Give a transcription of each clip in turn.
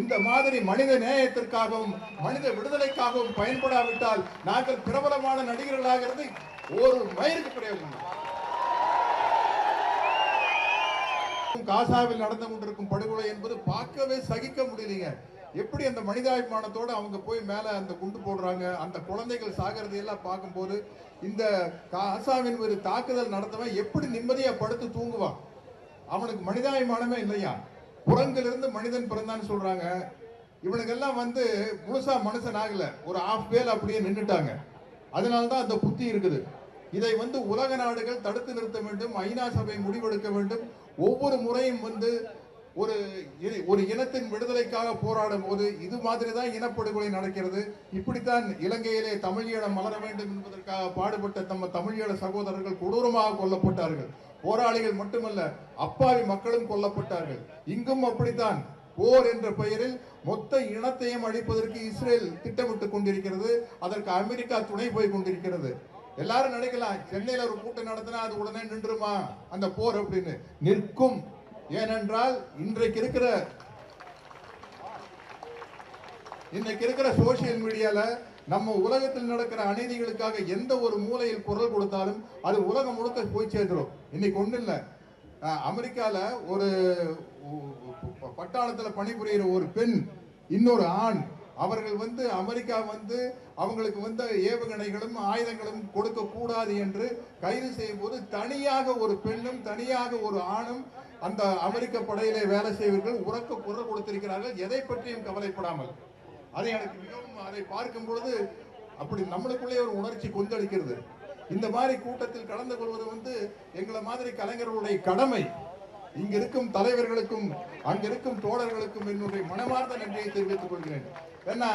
இந்த மாதிரி மனித நேயத்திற்காகவும் மனித விடுதலைக்காகவும் பயன்படாவிட்டால் நாங்கள் பிரபலமான நடிகர்களாகிறது ஒரு மயிருக்கு பிரயோஜனம் காசாவில் நடந்து கொண்டிருக்கும் படுகொலை என்பது பார்க்கவே சகிக்க முடியலைங்க. எப்படி அந்த மனிதாபிமானத்தோட அவங்க போய் மேலே அந்த குண்டு போடுறாங்க அந்த குழந்தைகள் சாகிறதையெல்லாம் பார்க்கும்போது இந்த காசாவின் ஒரு தாக்குதல் நடந்தவன் எப்படி நிம்மதியாக படுத்து தூங்குவான்? அவனுக்கு மனிதாபிமானமே இல்லையா? புறங்கிலிருந்து மனிதன் பிறந்தான்னு சொல்றாங்க. இவனுக்கெல்லாம் வந்து முழுசா மனுஷன் ஆகல. ஒரு ஆஃப் வேல் அப்படியே நின்றுட்டாங்க அதனால தான் அந்த புத்தி இருக்குது. இதை வந்து உலக நாடுகள் தடுத்து நிறுத்த வேண்டும். ஐநா சபை முடிவெடுக்க வேண்டும். ஒவ்வொரு முறையும் வந்து ஒரு ஒரு இனத்தின் விடுதலைக்காக போராடும் போது இது மாதிரி தான் இனப்படுகொலை நடக்கிறது. இப்படித்தான் இலங்கையிலே தமிழ் ஈழம் மலர வேண்டும் என்பதற்காக பாடுபட்ட நம்ம தமிழீழ சகோதரர்கள் கொடூரமாக கொல்லப்பட்டார்கள். போராளிகள் மட்டுமல்ல அப்பாவி மக்களும் கொல்லப்பட்டார்கள். இங்கும் அப்படித்தான். போர் என்ற பெயரில் மொத்த இனத்தையும் அழிப்பதற்கு இஸ்ரேல் திட்டமிட்டுக் கொண்டிருக்கிறது. அதற்கு அமெரிக்கா துணை போய் கொண்டிருக்கிறது. எல்லாரும் நினைக்கலாம் சென்னையில் ஒரு கூட்டம் நடத்தினா அது உடனே நின்றுமா? அந்த போர் அப்படின்னு. நிற்கும். ஏனென்றால் இன்றைக்கு இருக்கிற இன்னைக்கு இருக்கிற சோசியல் மீடியால நம்ம உலகத்தில் நடக்கிற அநீதிகளுக்காக எந்த ஒரு மூலையில் குரல் கொடுத்தாலும் அது உலகம் முழுக்க போய் சேர்ந்துடும் இன்னைக்கு ஒன்றும் இல்லை. அமெரிக்காவில் ஒரு பட்டாளத்தில் பணிபுரிகிற ஒரு பெண் இன்னொரு ஆண் அவர்கள் வந்து அமெரிக்கா வந்து அவங்களுக்கு வந்து ஏவுகணைகளும் ஆயுதங்களும் கொடுக்க கூடாது என்று கைது செய்யும் போது தனியாக ஒரு பெண்ணும் தனியாக ஒரு ஆணும் அந்த அமெரிக்க படையிலே வேலை செய்வர்கள் உறக்க குரல் கொடுத்திருக்கிறார்கள். எதை பற்றியும் கவலைப்படாமல். அதை எனக்கு மிகவும் அதை பார்க்கும் பொழுது அப்படி நம்மளுக்குள்ளே ஒரு உணர்ச்சி கொந்தளிக்கிறது. இந்த மாதிரி கூட்டத்தில் கலந்து கொள்வது வந்து எங்களை மாதிரி கலைஞர்களுடைய கடமை. இங்க இருக்கும் தலைவர்களுக்கும் அங்க இருக்கும் தோழர்களுக்கும் என்னுடைய மனமார்ந்த நன்றியை தெரிவித்துக் கொள்கிறேன். ஏன்னா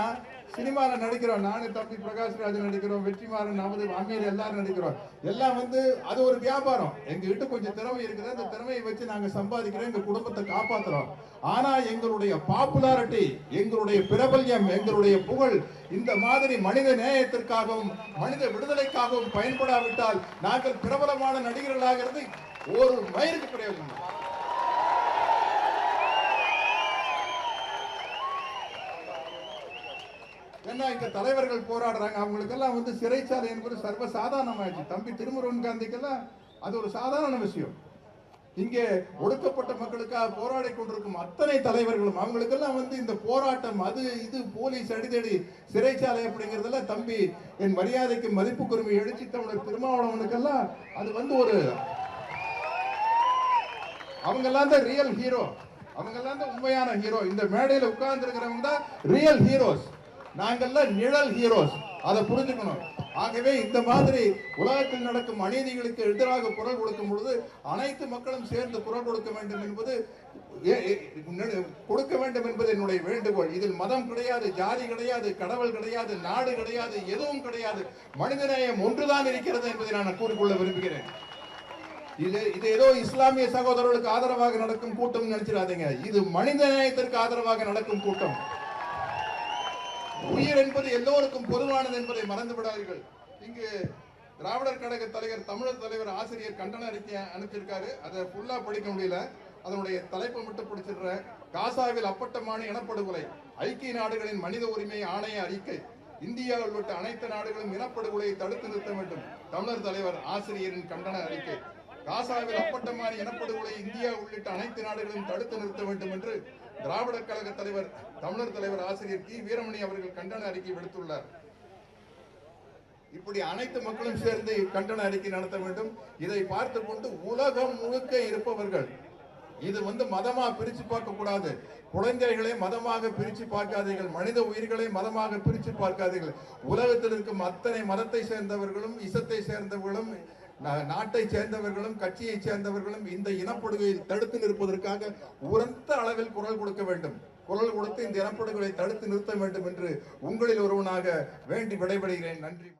சினிமாவில் நடிக்கிறோம் நானு தம்பி பிரகாஷ்ராஜ் நடிக்கிறோம் வெற்றிமாறன் நமது அமீர் எல்லாரும் நடிக்கிறோம். எல்லாம் வந்து அது ஒரு வியாபாரம். எங்ககிட்ட கொஞ்சம் திறமை இருக்குது அந்த திறமையை வச்சு நாங்க சம்பாதிக்கிறோம் எங்க குடும்பத்தை காப்பாத்துறோம். ஆனா எங்களுடைய பாப்புலாரிட்டி எங்களுடைய பிரபல்யம் எங்களுடைய புகழ் இந்த மாதிரி மனித நேயத்திற்காகவும் மனித விடுதலைக்காகவும் பயன்படாவிட்டால் நாங்கள் பிரபலமான நடிகர்களாகிறது ஒரு மயிருக்கு பிரயோஜனம் ஏன்னா தலைவர்கள் போராடுறாங்க. அவங்களுக்கெல்லாம் வந்து சிறைச்சாலை என்பது சர்வ சாதாரணமாயிடுச்சு தம்பி திருமுருகன் காந்திக்கெல்லாம் அது ஒரு சாதாரண விஷயம். இங்கே ஒடுக்கப்பட்ட மக்களுக்காக போராடி கொண்டிருக்கும் அத்தனை தலைவர்களும் அவங்களுக்கெல்லாம் வந்து இந்த போராட்டம் அது இது போலீஸ் அடிதடி சிறைச்சாலை அப்படிங்கிறதெல்லாம் தம்பி என் மரியாதைக்கு மதிப்புக்குரிமை எழுச்சி தமிழர் திருமாவளவனுக்கெல்லாம் அது வந்து ஒரு அவங்கெல்லாம் தான் ரியல் ஹீரோ அவங்கெல்லாம் தான் உண்மையான ஹீரோ இந்த மேடையில் உட்கார்ந்து இருக்கிறவங்க தான் ரியல் ஹீரோஸ் நாங்கள்லாம் நிழல் ஹீரோஸ் அதை புரிஞ்சுக்கணும். ஆகவே இந்த மாதிரி உலகத்தில் நடக்கும் அநீதிகளுக்கு எதிராக குரல் கொடுக்கும் பொழுது அனைத்து மக்களும் சேர்ந்து குரல் கொடுக்க வேண்டும் என்பது ஏ- கொடுக்க வேண்டும் என்பது என்னுடைய வேண்டுகோள். இதில் மதம் கிடையாது ஜாதி கிடையாது கடவுள் கிடையாது நாடு கிடையாது எதுவும் கிடையாது. மனிதநேயம் ஒன்றுதான் இருக்கிறது என்பதை நான் கூறிக்கொள்ள விரும்புகிறேன். இது இது ஏதோ இஸ்லாமிய சகோதரர்களுக்கு ஆதரவாக நடக்கும் கூட்டம் நினைச்சிடாதீங்க. இது மனித நேயத்திற்கு ஆதரவாக நடக்கும் கூட்டம். உயிர் என்பது எல்லோருக்கும் பொதுவானது என்பதை மறந்து விடாதீர்கள் இங்கு திராவிடர் கழக தலைவர் தமிழர் தலைவர் ஆசிரியர் கண்டன அறிக்கை அனுப்பியிருக்காரு. அதை ஃபுல்லா படிக்க முடியல. அதனுடைய தலைப்பை மட்டும் பிடிச்சிடுறேன் காசாவில் அப்பட்டமான இனப்படுகொலை ஐக்கிய நாடுகளின் மனித உரிமை ஆணைய அறிக்கை இந்தியாவில் உள்ளிட்ட அனைத்து நாடுகளும் இனப்படுகொலையை தடுத்து நிறுத்த வேண்டும். தமிழர் தலைவர் ஆசிரியரின் கண்டன அறிக்கை. காசாவில் அப்பட்டமான இனப்படுகொலை இந்தியா உள்ளிட்ட அனைத்து நாடுகளும் தடுத்து நிறுத்த வேண்டும் என்று திராவிட கழக தலைவர் தமிழர் தலைவர் ஆசிரியர் கி. வீரமணி அவர்கள் கண்டன அறிக்கை விடுத்துள்ளார். இப்படி அனைத்து மக்களும் சேர்ந்து கண்டன அறிக்கை நடத்த வேண்டும். இதை பார்த்து கொண்டு உலகம் முழுக்க இருப்பவர்கள் இது வந்து மதமா பிரிச்சு பார்க்க கூடாது. குழந்தைகளை மதமாக பிரிச்சு பார்க்காதீர்கள். மனித உயிர்களை மதமாக பிரிச்சு பார்க்காதீர்கள். உலகத்தில் இருக்கும் அத்தனை மதத்தை சேர்ந்தவர்களும் இசத்தை சேர்ந்தவர்களும் நாட்டை சேர்ந்தவர்களும் கட்சியை சேர்ந்தவர்களும் இந்த இனப்படுகையை தடுத்து நிற்பதற்காக உரத்த அளவில் குரல் கொடுக்க வேண்டும். குரல் கொடுத்து இந்த இனப்படுகொலை தடுத்து நிறுத்த வேண்டும் என்று உங்களில் ஒருவனாக வேண்டி விடைபெறுகிறேன். நன்றி.